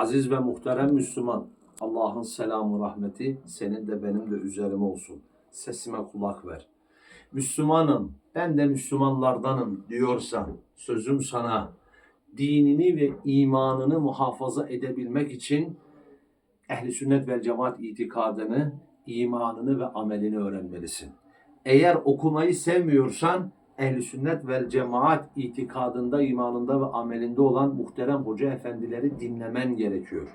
Aziz ve muhterem Müslüman, Allah'ın selamı rahmeti senin de benim de üzerime olsun. Sesime kulak ver. Müslümanım, ben de Müslümanlardanım diyorsan sözüm sana dinini ve imanını muhafaza edebilmek için ehli sünnet ve cemaat itikadını, imanını ve amelini öğrenmelisin. Eğer okumayı sevmiyorsan ehli sünnet ve cemaat itikadında, imanında ve amelinde olan muhterem hoca efendileri dinlemen gerekiyor.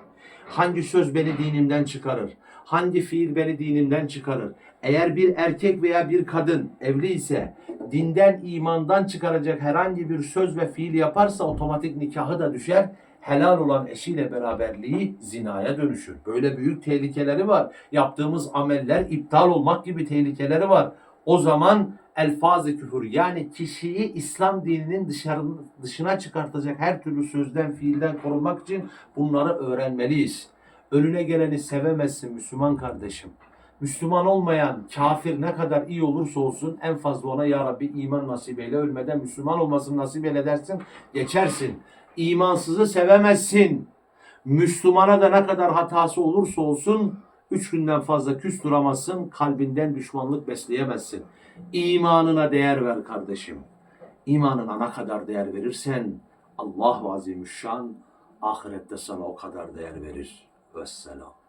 Hangi söz beni dinimden çıkarır? Hangi fiil beni dinimden çıkarır? Eğer bir erkek veya bir kadın evli ise dinden, imandan çıkaracak herhangi bir söz ve fiil yaparsa otomatik nikahı da düşer. Helal olan eşiyle beraberliği zinaya dönüşür. Böyle büyük tehlikeleri var. Yaptığımız ameller iptal olmak gibi tehlikeleri var. O zaman elfaz-ı küfür yani kişiyi İslam dininin dışına çıkartacak her türlü sözden, fiilden korunmak için bunları öğrenmeliyiz. Önüne geleni sevemezsin Müslüman kardeşim. Müslüman olmayan kafir ne kadar iyi olursa olsun en fazla ona ya Rabbi iman nasip eyle ölmeden Müslüman olmasını nasip eyle dersin geçersin. İmansızı sevemezsin. Müslümana da ne kadar hatası olursa olsun üç günden fazla küs duramazsın. Kalbinden düşmanlık besleyemezsin. İmanına değer ver kardeşim. İmanına ne kadar değer verirsen Allah Azimüşşan ahirette sana o kadar değer verir. Vesselam.